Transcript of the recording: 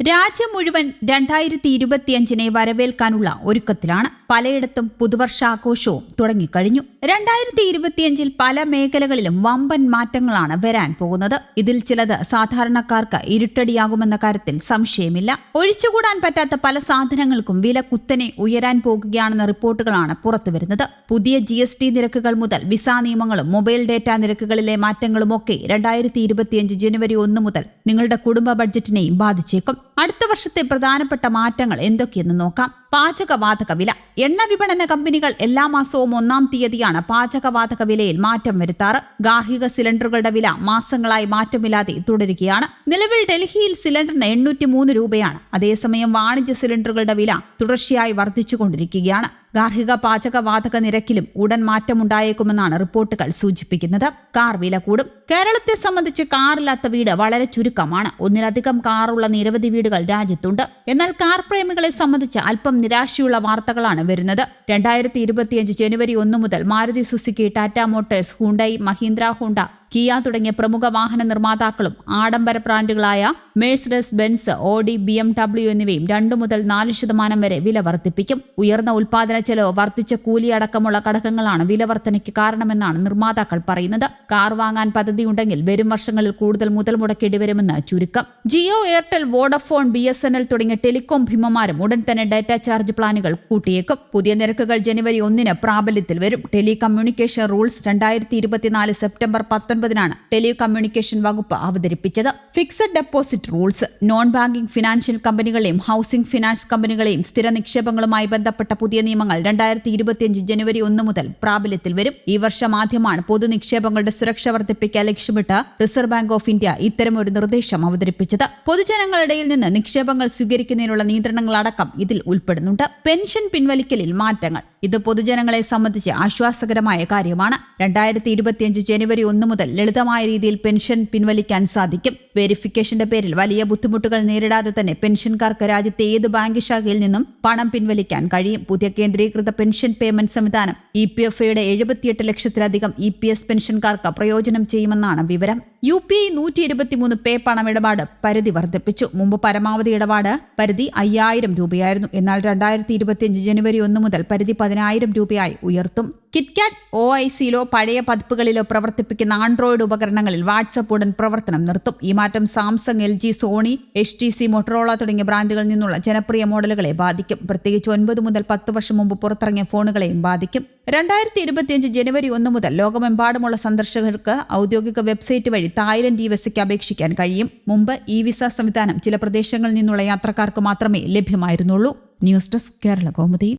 രാജ്യം മുഴുവൻ രണ്ടായിരത്തി ഇരുപത്തിയഞ്ചിനെ വരവേൽക്കാനുള്ള ഒരുക്കത്തിലാണ് പലയിടത്തും പുതുവർഷാഘോഷവും തുടങ്ങിക്കഴിഞ്ഞു. രണ്ടായിരത്തി ഇരുപത്തിയഞ്ചിൽ പല മേഖലകളിലും വമ്പൻ മാറ്റങ്ങളാണ് വരാൻ പോകുന്നത്. ഇതിൽ ചിലത് സാധാരണക്കാർക്ക് ഇരുട്ടടിയാകുമെന്ന കാര്യത്തിൽ സംശയമില്ല. ഒഴിച്ചുകൂടാൻ പറ്റാത്ത പല സാധനങ്ങൾക്കും വില കുത്തനെ ഉയരാൻ പോകുകയാണെന്ന റിപ്പോർട്ടുകളാണ് പുറത്തുവരുന്നത്. പുതിയ ജി എസ് ടി നിരക്കുകൾ മുതൽ വിസ നിയമങ്ങളും മൊബൈൽ ഡാറ്റ നിരക്കുകളിലെ മാറ്റങ്ങളുമൊക്കെ രണ്ടായിരത്തി ഇരുപത്തിയഞ്ച് ജനുവരി ഒന്ന് മുതൽ നിങ്ങളുടെ കുടുംബ ബഡ്ജറ്റിനെയും ബാധിച്ചേക്കും. അടുത്ത വർഷത്തെ പ്രധാനപ്പെട്ട മാറ്റങ്ങൾ എന്തൊക്കെയെന്ന് നോക്കാം. പാചകവാതക വില എണ്ണ വിപണന കമ്പനികൾ എല്ലാ മാസവും ഒന്നാം തീയതിയാണ് പാചകവാതക വിലയിൽ മാറ്റം വരുത്താറ്. ഗാർഹിക സിലിണ്ടറുകളുടെ വില മാസങ്ങളായി മാറ്റമില്ലാതെ തുടരുകയാണ്. നിലവിൽ ഡൽഹിയിൽ സിലിണ്ടറിന് എണ്ണൂറ്റി മൂന്ന് രൂപയാണ്. അതേസമയം വാണിജ്യ സിലിണ്ടറുകളുടെ വില തുടർച്ചയായി വർദ്ധിച്ചുകൊണ്ടിരിക്കുകയാണ്. ഗാർഹിക പാചകവാതക നിരക്കിലും ഉടൻ മാറ്റമുണ്ടായേക്കുമെന്നാണ് റിപ്പോർട്ടുകൾ സൂചിപ്പിക്കുന്നത്. കാർ വില കൂടും. കേരളത്തെ സംബന്ധിച്ച് കാറില്ലാത്ത വീട് വളരെ ചുരുക്കമാണ്. ഒന്നിലധികം കാറുള്ള നിരവധി വീടുകൾ രാജ്യത്തുണ്ട്. എന്നാൽ കാർ പ്രേമികളെ സംബന്ധിച്ച് അല്പം നിരാശയുള്ള വാർത്തകളാണ് വരുന്നത്. രണ്ടായിരത്തി ഇരുപത്തിയഞ്ച് ജനുവരി ഒന്ന് മുതൽ Maruti Suzuki Tata Motors Hyundai Mahindra Honda Kia തുടങ്ങിയ പ്രമുഖ വാഹന നിർമ്മാതാക്കളും ആഡംബര ബ്രാൻഡുകളായ Mercedes Benz Audi B M W എന്നിവയും രണ്ടു മുതൽ നാല് ശതമാനം വരെ വില വർദ്ധിപ്പിക്കും. ഉയർന്ന ഉൽപാദന ചെലവ് വർദ്ധിച്ച കൂലി അടക്കമുള്ള ഘടകങ്ങളാണ് വില വർധനയ്ക്ക് കാരണമെന്നാണ് നിർമ്മാതാക്കൾ പറയുന്നത്. കാർ വാങ്ങാൻ പദ്ധതിയുണ്ടെങ്കിൽ വരും വർഷങ്ങളിൽ കൂടുതൽ മുതൽ മുടക്കേണ്ടി വരുമെന്ന് ചുരുക്കം. Jio Airtel Vodafone B S N L തുടങ്ങിയ ടെലികോം ഭീമമാരും ഉടൻ തന്നെ ഡാറ്റ ചാർജ് പ്ലാനുകൾ കൂട്ടിയേക്കും. പുതിയ നിരക്കുകൾ ജനുവരി ഒന്നിന് പ്രാബല്യത്തിൽ വരും. ടെലികമ്മ്യൂണിക്കേഷൻ റൂൾസ് രണ്ടായിരത്തി ഇരുപത്തിനാല് സെപ്റ്റംബർ പത്തൊൻപതിനാണ് ടെലികമ്മ്യൂണിക്കേഷൻ വകുപ്പ് അവതരിപ്പിച്ചത്. Fixed deposit rules non banking financial കമ്പനികളെയും housing finance കമ്പനികളെയും സ്ഥിര നിക്ഷേപങ്ങളുമായി ബന്ധപ്പെട്ട പുതിയ നിയമങ്ങൾ രണ്ടായിരത്തി ഇരുപത്തിയഞ്ച് ജനുവരി ഒന്ന് മുതൽ പ്രാബല്യത്തിൽ വരും. ഈ വർഷം ആദ്യമാണ് പൊതു നിക്ഷേപങ്ങളുടെ സുരക്ഷ വർദ്ധിപ്പിക്കാൻ ലക്ഷ്യമിട്ട് റിസർവ് ബാങ്ക് ഓഫ് ഇന്ത്യ ഇത്തരമൊരു നിർദ്ദേശം അവതരിപ്പിച്ചത്. പൊതുജനങ്ങളിടയിൽ നിന്ന് നിക്ഷേപങ്ങൾ സ്വീകരിക്കുന്നതിനുള്ള നിയന്ത്രണങ്ങളടക്കം ഇതിൽ ഉൾപ്പെടുന്നുണ്ട്. പെൻഷൻ പിൻവലിക്കലിൽ മാറ്റങ്ങൾ. ഇത് പൊതുജനങ്ങളെ സംബന്ധിച്ച് ആശ്വാസകരമായ കാര്യമാണ്. രണ്ടായിരത്തി ഇരുപത്തിയഞ്ച് ജനുവരി ഒന്ന് മുതൽ ലളിതമായ രീതിയിൽ പെൻഷൻ പിൻവലിക്കാൻ സാധിക്കും. വെരിഫിക്കേഷന്റെ പേരിൽ വലിയ ബുദ്ധിമുട്ടുകൾ നേരിടാതെ തന്നെ പെൻഷൻകാർക്ക് രാജ്യത്തെ ഏത് ബാങ്ക് ശാഖയിൽ നിന്നും പണം പിൻവലിക്കാൻ കഴിയും. പുതിയ കേന്ദ്രീകൃത പെൻഷൻ പേയ്മെന്റ് സംവിധാനം ഇ പി എഫ് ഐയുടെ എഴുപത്തിയെട്ട് ലക്ഷത്തിലധികം ഇ പി എസ് പെൻഷൻകാർക്ക് പ്രയോജനം ചെയ്യുമെന്നാണ് വിവരം. യു പി ഐ നൂറ്റി ഇരുപത്തിമൂന്ന് പേ പണമിടപാട് പരിധി വർദ്ധിപ്പിച്ചു. മുമ്പ് പരമാവധി ഇടപാട് പരിധി അയ്യായിരം രൂപയായിരുന്നു. എന്നാൽ രണ്ടായിരത്തി ഇരുപത്തിയഞ്ച് ജനുവരി ഒന്ന് മുതൽ പരിധി പതിനായിരം രൂപയായി ഉയർത്തും. കിറ്റ്കാറ്റ് ഒ ഐ സിയിലോ പഴയ പതിപ്പുകളിലോ പ്രവർത്തിപ്പിക്കുന്ന ആൻഡ്രോയിഡ് ഉപകരണങ്ങളിൽ വാട്സപ്പ് ഉടൻ പ്രവർത്തനം നിർത്തും. ഈ മാറ്റം Samsung L G Sony H T C Motorola തുടങ്ങിയ ബ്രാൻഡുകളിൽ നിന്നുള്ള ജനപ്രിയ മോഡലുകളെ ബാധിക്കും. പ്രത്യേകിച്ച് ഒൻപത് മുതൽ പത്ത് വർഷം മുമ്പ് പുറത്തിറങ്ങിയ ഫോണുകളെയും ബാധിക്കും. രണ്ടായിരത്തി ഇരുപത്തിയഞ്ച് ജനുവരി ഒന്ന് മുതൽ ലോകമെമ്പാടുമുള്ള സന്ദർശകർക്ക് ഔദ്യോഗിക വെബ്സൈറ്റ് വഴി തായ്ലൻഡ് ഇ വിസയ്ക്ക് അപേക്ഷിക്കാൻ കഴിയും. മുമ്പ് ഇ വിസ സംവിധാനം ചില പ്രദേശങ്ങളിൽ നിന്നുള്ള യാത്രക്കാർക്ക് മാത്രമേ ലഭ്യമായിരുന്നുള്ളൂ. News desk Kerala Kaumudi.